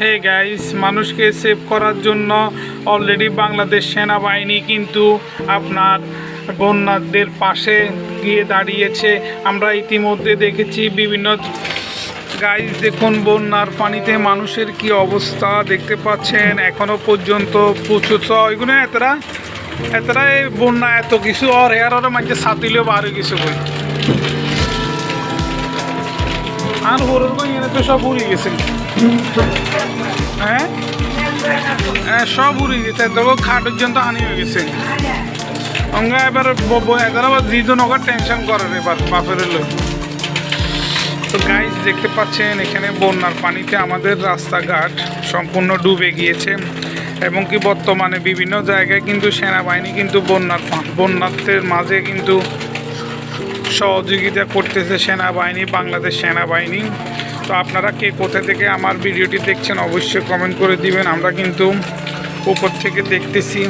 Hey guys মানুষকে save করার জন্য অলরেডি বাংলাদেশ সেনাবাহিনী কিন্তু আপনার বন্যাদের পাশে গিয়ে দাঁড়িয়েছে। আমরা ইতিমধ্যে দেখেছি বিভিন্ন গাইস দেখুন, বন্যার পানিতে মানুষের কি অবস্থা দেখতে পাচ্ছেন। এখনও পর্যন্ত প্রচুর এগুলো এতরা এতরা এই বন্যা এত কিছু, আর হেয়ার মাঝে সাতিলেও বারো কিছু কই আর কই এনে তো সব উড়ে গেছে। হ্যাঁ? হ্যাঁ সব উড়ে গেছে। দেখো খাট পর্যন্ত হানি হয়ে গেছে। অঙ্গা এবার এগারো আবার দুজন ওকে টেনশন করার এবার বাপের লোক। তো গাইজ দেখতে পাচ্ছেন, এখানে বন্যার পানিতে আমাদের রাস্তাঘাট সম্পূর্ণ ডুবে গিয়েছে। এবং কি বর্তমানে বিভিন্ন জায়গায় কিন্তু সেনাবাহিনী কিন্তু বন্যার বন্যার্থের মাঝে কিন্তু সহযোগিতা করতেছে সেনাবাহিনী, বাংলাদেশ সেনাবাহিনী। তো আপনারা কে কোথা থেকে আমার ভিডিওটি দেখছেন অবশ্যই কমেন্ট করে দিবেন। আমরা কিন্তু উপর থেকে দেখতেছি।